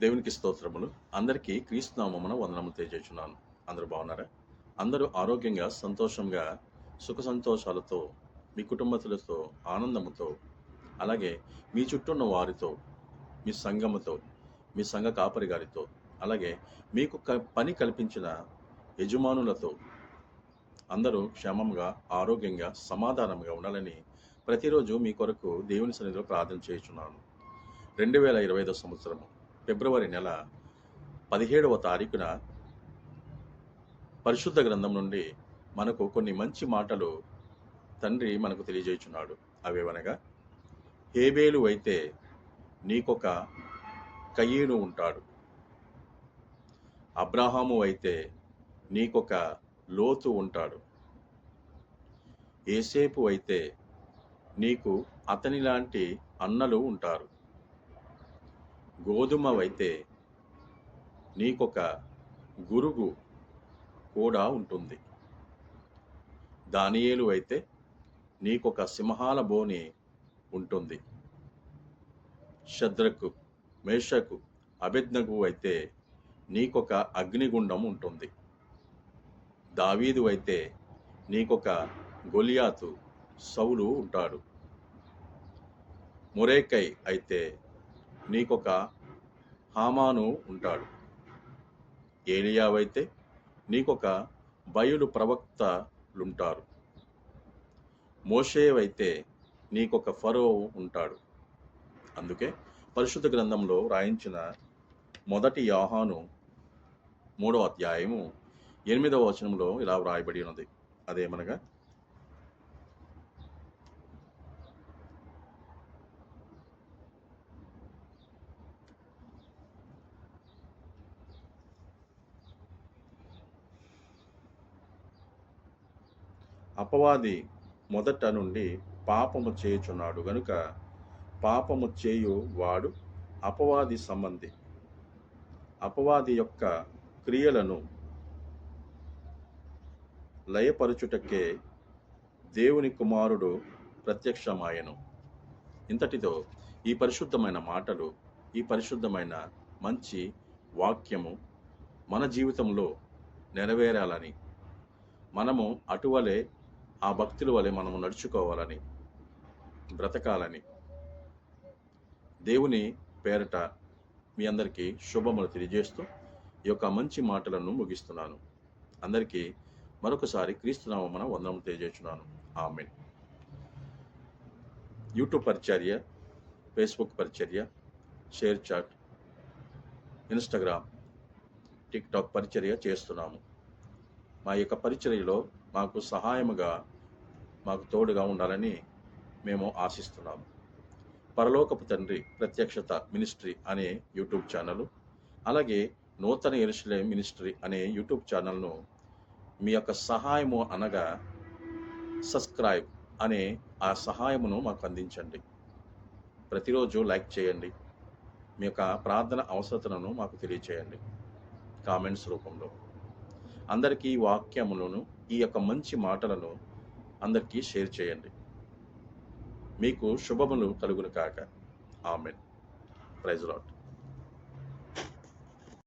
దేవునికి స్తోత్రములు. అందరికీ క్రీస్తునామమున వందనము తెలియజేస్తున్నాను. అందరూ బాగున్నారా? అందరూ ఆరోగ్యంగా సంతోషంగా సుఖ సంతోషాలతో మీ కుటుంబతులతో ఆనందముతో అలాగే మీ చుట్టూ ఉన్న వారితో మీ సంఘముతో మీ సంఘ కాపరి గారితో అలాగే మీకు క- పని కల్పించిన యజమానులతో అందరూ క్షేమంగా ఆరోగ్యంగా సమాధానంగా ఉండాలని ప్రతిరోజు మీ కొరకు దేవుని సన్నిధిలో ప్రార్థన చేస్తున్నాను రెండు వేల ఇరవై ఐదో సంవత్సరము. ఫిబ్రవరి నెల పదిహేడవ తారీఖున పరిశుద్ధ గ్రంథం నుండి మనకు కొన్ని మంచి మాటలు తండ్రి మనకు తెలియజేయుచున్నాడు. అవేవనగా హేబేలు అయితే నీకొక కయ్యేను ఉంటాడు. అబ్రాహాము అయితే నీకొక లోతు ఉంటాడు. ఏసేపు అయితే నీకు అతనిలాంటి అన్నలు ఉంటారు. గోధుమవైతే నీకొక గురుగు కూడా ఉంటుంది. దానియేలు అయితే నీకొక సింహాల బోని ఉంటుంది. శద్రకు మేషకు అభిజ్ఞకు అయితే నీకొక అగ్నిగుండం ఉంటుంది. దావీదు అయితే నీకొక గొలియాతు సౌలు ఉంటాడు. మురేకై అయితే నీకొక హామాను ఉంటాడు. ఏలియావైతే నీకొక బయలు ప్రవక్తలుంటారు. మోషేవైతే నీకొక ఫరో ఉంటాడు. అందుకే పరిశుద్ధ గ్రంథంలో రాయించిన మొదటి యోహాను మూడో అధ్యాయము ఎనిమిదవ వచనంలో ఇలా వ్రాయబడి ఉన్నది. అదేమనగా అపవాది మొదట నుండి పాపము చేయుచున్నాడు. గనుక పాపము చేయు వాడు అపవాది సంబంధి. అపవాది యొక్క క్రియలను లయపరచుటకే దేవుని కుమారుడు ప్రత్యక్షమాయను. ఇంతటితో ఈ పరిశుద్ధమైన మాటలు ఈ పరిశుద్ధమైన మంచి వాక్యము మన జీవితంలో నెరవేరాలని మనము అటువలే ఆ భక్తుల వలె మనము నడుచుకోవాలని బ్రతకాలని దేవుని పేరట మీ అందరికీ శుభములు తెలియజేస్తూ ఈ యొక్క మంచి మాటలను ముగిస్తున్నాను. అందరికీ మరొకసారి క్రీస్తునామన వందనము తెలియజేస్తున్నాను. ఆమె యూట్యూబ్ పరిచర్య ఫేస్బుక్ పరిచర్య షేర్ చాట్ ఇన్స్టాగ్రామ్ టిక్టాక్ పరిచర్య చేస్తున్నాము. మా యొక్క పరిచర్యలో మాకు సహాయముగా మాకు తోడుగా ఉండాలని మేము ఆశిస్తున్నాము. పరలోకపు తండ్రి ప్రత్యక్షత మినిస్ట్రీ అనే యూట్యూబ్ ఛానల్ అలాగే నూతన ఎరుసలే మినిస్ట్రీ అనే యూట్యూబ్ ఛానల్ను మీ యొక్క సహాయము అనగా సబ్స్క్రైబ్ అనే ఆ సహాయమును మాకు అందించండి. ప్రతిరోజు లైక్ చేయండి. మీ యొక్క ప్రార్థన అవసరతను మాకు తెలియచేయండి. కామెంట్స్ రూపంలో. అందరికీ ఈ వాక్యములను ఈ యొక్క మంచి మాటలను అందరికీ షేర్ చేయండి. మీకు శుభములు కలుగును కాక. Amen praise lot